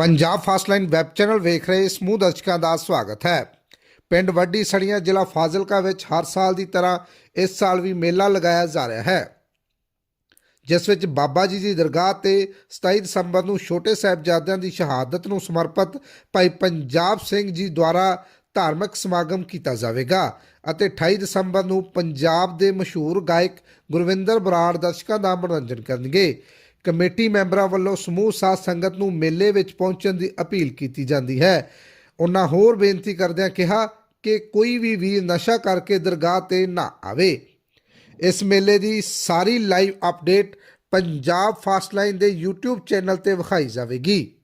Punjab ਫਾਸਟਲਾਈਨ web channel ਵੇਖ ਰਹੇ ਸਮੂਹ ਦਰਸ਼ਕਾਂ ਦਾ ਸਵਾਗਤ ਹੈ। ਪਿੰਡ ਵੱਡੀ ਸੜੀਆਂ ਜ਼ਿਲ੍ਹਾ ਫਾਜ਼ਿਲਕਾ ਵਿੱਚ ਹਰ ਸਾਲ ਦੀ ਤਰ੍ਹਾਂ ਇਸ ਸਾਲ ਵੀ ਮੇਲਾ ਲਗਾਇਆ ਜਾ ਰਿਹਾ ਹੈ। ਜਿਸ ਵਿੱਚ ਬਾਬਾ ਜੀ ਦੀ ਦਰਗਾਹ ਤੇ 27 ਦਸੰਬਰ ਨੂੰ ਛੋਟੇ ਸਾਹਿਬਜ਼ਾਦਿਆਂ ਦੀ ਸ਼ਹਾਦਤ ਨੂੰ ਸਮਰਪਿਤ ਭਾਈ ਪੰਜਾਬ ਸਿੰਘ ਜੀ ਦੁਆਰਾ ਧਾਰਮਿਕ ਸਮਾਗਮ ਕੀਤਾ ਜਾਵੇਗਾ ਅਤੇ 28 ਦਸੰਬਰ ਨੂੰ ਪੰਜਾਬ ਦੇ ਮਸ਼ਹੂਰ ਗਾਇਕ ਗੁਰਵਿੰਦਰ ਬਰਾੜ ਦਰਸ਼ਕਾਂ ਦਾ ਮਨੋਰੰਜਨ ਕਰਨਗੇ। ਕਮੇਟੀ ਮੈਂਬਰਾਂ ਵੱਲੋਂ ਸਮੂਹ ਸਾਧ ਸੰਗਤ ਨੂੰ ਮੇਲੇ ਵਿੱਚ ਪਹੁੰਚਣ ਦੀ ਅਪੀਲ ਕੀਤੀ ਜਾਂਦੀ ਹੈ। ਉਹਨਾਂ ਹੋਰ ਬੇਨਤੀ ਕਰਦਿਆਂ ਕਿਹਾ ਕਿ ਕੋਈ ਵੀ ਵੀਰ ਨਸ਼ਾ ਕਰਕੇ ਦਰਗਾਹ ਤੇ ਨਾ ਆਵੇ। ਇਸ ਮੇਲੇ ਦੀ ਸਾਰੀ ਲਾਈਵ ਅਪਡੇਟ ਪੰਜਾਬ ਫਾਸਟਲਾਈਨ ਦੇ YouTube ਚੈਨਲ ਤੇ ਵਿਖਾਈ ਜਾਵੇਗੀ।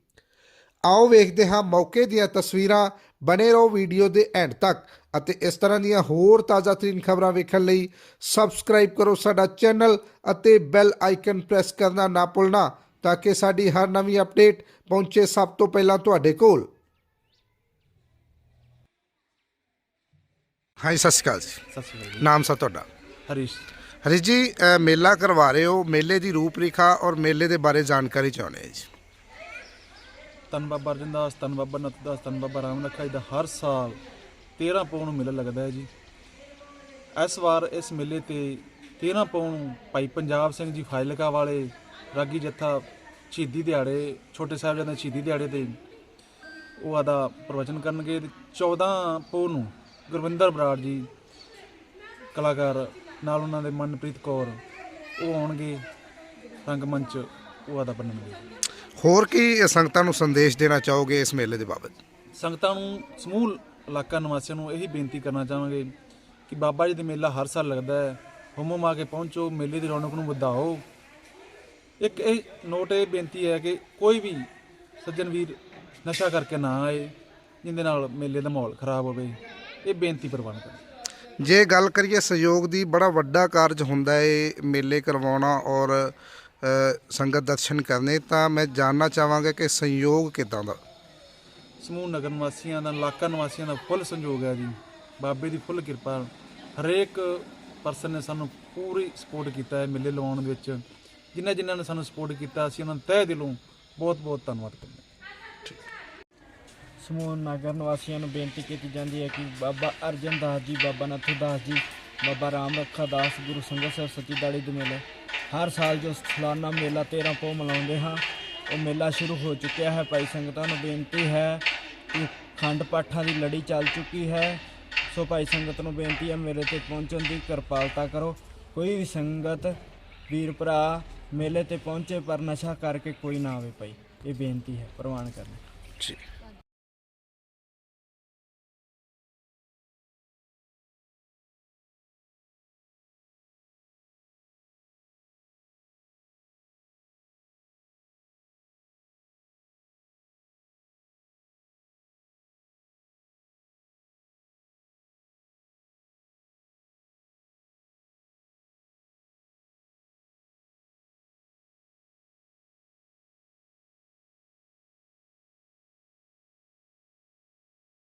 ਆਓ ਵੇਖਦੇ ਹਾਂ ਮੌਕੇ ਦੀਆਂ ਤਸਵੀਰਾਂ ਬਨੇ ਰਹੋ ਵੀਡੀਓ ਦੇ ਐਂਡ ਤੱਕ ਅਤੇ ਇਸ ਤਰ੍ਹਾਂ ਦੀਆਂ ਹੋਰ ਤਾਜ਼ਾਤਰੀਨ ਖਬਰਾਂ ਵੇਖਣ ਲਈ ਸਬਸਕ੍ਰਾਈਬ ਕਰੋ ਸਾਡਾ ਚੈਨਲ ਅਤੇ ਬੈਲ ਆਈਕਨ ਪ੍ਰੈਸ ਕਰਨਾ ਨਾ ਭੁੱਲਣਾ ਤਾਂ ਕਿ ਸਾਡੀ ਹਰ ਨਵੀਂ ਅਪਡੇਟ ਪਹੁੰਚੇ ਸਭ ਤੋਂ ਪਹਿਲਾਂ ਤੁਹਾਡੇ ਕੋਲ। ਹਾਂਜੀ ਸਤਿ ਸ਼੍ਰੀ ਅਕਾਲ ਜੀ। ਸਤਿ ਸ਼੍ਰੀ ਅਕਾਲ ਨਾਮ ਸਾ ਤੁਹਾਡਾ? ਹਰੀਸ਼। ਹਰੀ ਜੀ ਅ, ਮੇਲਾ ਕਰਵਾ ਰਹੇ ਹੋ ਮੇਲੇ ਦੀ ਰੂਪਰੇਖਾ ਔਰ ਮੇਲੇ ਦੇ ਬਾਰੇ ਜਾਣਕਾਰੀ ਚਾਹੁੰਦੇ ਹਾਂ ਜੀ। ਤਨ ਬਾਬਾ ਅਰਜਨ ਦਾਸ ਤਨ ਬਾਬਾ ਨੱਥ ਦਾਸ ਤਨ ਬਾਬਾ ਰਾਮ ਰੱਖਾ ਜੀ ਦਾ ਹਰ ਸਾਲ 13 ਪੌਣ ਨੂੰ ਮੇਲਾ ਲੱਗਦਾ ਹੈ ਜੀ। ਇਸ ਵਾਰ ਇਸ ਮੇਲੇ ਤੇ 13 ਪੌਣ ਨੂੰ ਭਾਈ ਪੰਜਾਬ ਸਿੰਘ ਜੀ ਫਾਜ਼ਿਲਕਾ ਵਾਲੇ ਰਾਗੀ ਜੱਥਾ ਸ਼ਹੀਦੀ ਦਿਹਾੜੇ, ਛੋਟੇ ਸਾਹਿਬਜ਼ਾਦਿਆਂ ਦੇ ਸ਼ਹੀਦੀ ਦਿਹਾੜੇ ਤੇ ਉਹ ਆਦਾ ਪ੍ਰਵਚਨ ਕਰਨਗੇ ਤੇ 14 ਪੌਣ ਨੂੰ ਗੁਰਵਿੰਦਰ ਬਰਾੜ ਜੀ ਕਲਾਕਾਰ ਨਾਲ ਉਹਨਾਂ ਦੇ ਮਨਪ੍ਰੀਤ ਕੌਰ ਉਹ ਆਉਣਗੇ, ਰੰਗਮੰਚ ਉਹ ਆਦਾ ਬਣਨਗੇ। ਹੋਰ ਕੀ ਸੰਗਤਾਂ ਨੂੰ ਸੰਦੇਸ਼ ਦੇਣਾ ਚਾਹੋਗੇ ਇਸ ਮੇਲੇ ਦੇ ਬਾਬਤ? ਸੰਗਤਾਂ ਨੂੰ ਸਮੂਹ ਇਲਾਕਾ ਨਿਵਾਸੀਆਂ ਨੂੰ ਇਹੀ ਬੇਨਤੀ ਕਰਨਾ ਚਾਹਾਂਗੇ ਕਿ ਬਾਬਾ ਜੀ ਦਾ ਮੇਲਾ ਹਰ ਸਾਲ ਲੱਗਦਾ ਹੈ। ਹੁਮਮ ਆ ਕੇ ਪਹੁੰਚੋ ਮੇਲੇ ਦੀ ਰੌਣਕ ਨੂੰ ਵਧਾਓ। ਇੱਕ ਇਹ ਨੋਟ ਇਹ ਬੇਨਤੀ ਹੈ ਕਿ ਕੋਈ ਵੀ ਸੱਜਣ ਵੀਰ ਨਸ਼ਾ ਕਰਕੇ ਨਾ ਆਏ ਜਿੰਦੇ ਨਾਲ ਮੇਲੇ ਦਾ ਮਾਹੌਲ ਖਰਾਬ ਹੋਵੇ ਇਹ ਬੇਨਤੀ ਪ੍ਰਵਾਨ ਕਰੋ ਜੇ ਗੱਲ ਕਰੀਏ ਸਹਿਯੋਗ ਦੀ ਬੜਾ ਵੱਡਾ ਕਾਰਜ ਹੁੰਦਾ ਹੈ ਮੇਲੇ ਕਰਵਾਉਣਾ ਔਰ ਸੰਗਤ ਦਰਸ਼ਨ ਕਰਨੇ ਤਾਂ ਮੈਂ ਜਾਣਨਾ ਚਾਹਾਂਗਾ ਕਿ ਸੰਯੋਗ ਕਿਦਾਂ ਦਾ? ਸਮੂਹ ਨਗਰ ਨਿਵਾਸੀਆਂ ਦਾ ਇਲਾਕਾ ਨਿਵਾਸੀਆਂ ਦਾ ਫੁੱਲ ਸੰਯੋਗ ਹੈ ਜੀ। ਬਾਬੇ ਦੀ ਫੁੱਲ ਕਿਰਪਾ ਹਰੇਕ ਪਰਸਨ ਨੇ ਸਾਨੂੰ ਪੂਰੀ ਸਪੋਰਟ ਕੀਤਾ ਹੈ ਮੇਲੇ ਲਵਾਉਣ ਦੇ ਵਿੱਚ। ਜਿਨ੍ਹਾਂ ਜਿਨ੍ਹਾਂ ਨੇ ਸਾਨੂੰ ਸਪੋਰਟ ਕੀਤਾ ਅਸੀਂ ਉਹਨਾਂ ਨੂੰ ਤਹਿ ਦਿਲੋਂ ਬਹੁਤ ਬਹੁਤ ਧੰਨਵਾਦ ਕਰਦੇ ਹਾਂ। ਸਮੂਹ ਨਗਰ ਨਿਵਾਸੀਆਂ ਨੂੰ ਬੇਨਤੀ ਕੀਤੀ ਜਾਂਦੀ ਹੈ ਕਿ ਬਾਬਾ ਅਰਜਨ ਦਾਸ ਜੀ ਬਾਬਾ ਨੱਥੂ ਦਾਸ ਜੀ ਬਾਬਾ ਰਾਮ ਰੱਖਾ ਦਾਸ ਗੁਰੂ ਸੰਗਤ ਸਾਹਿਬ ਸੱਚੀ ਦਾੜੀ ਦੇ ਮੇਲੇ ਹਰ ਸਾਲ ਜੋ ਸਲਾਨਾ ਮੇਲਾ 13 ਪੋ ਮਨਾਉਂਦੇ ਹਾਂ, ਉਹ ਮੇਲਾ ਸ਼ੁਰੂ ਹੋ ਚੁੱਕਿਆ ਹੈ। ਭਾਈ ਸੰਗਤਾਂ ਨੂੰ ਬੇਨਤੀ ਹੈ ਕਿ ਖੰਡ ਪਾਠਾਂ ਦੀ ਲੜੀ ਚੱਲ ਚੁੱਕੀ ਹੈ। ਸੋ ਭਾਈ ਸੰਗਤ ਨੂੰ ਬੇਨਤੀ ਹੈ ਮੇਲੇ ਤੇ ਪਹੁੰਚਣ ਦੀ ਕਿਰਪਾਲਤਾ ਕਰੋ। ਕੋਈ ਵੀ ਸੰਗਤ, ਵੀਰ ਭਰਾ ਮੇਲੇ ਤੇ ਪਹੁੰਚੇ ਪਰ ਨਸ਼ਾ ਕਰਕੇ ਕੋਈ ਨਾ ਆਵੇ ਭਾਈ, ਇਹ ਬੇਨਤੀ ਹੈ, ਪ੍ਰਵਾਨ ਕਰਨੀ। ਜੀ।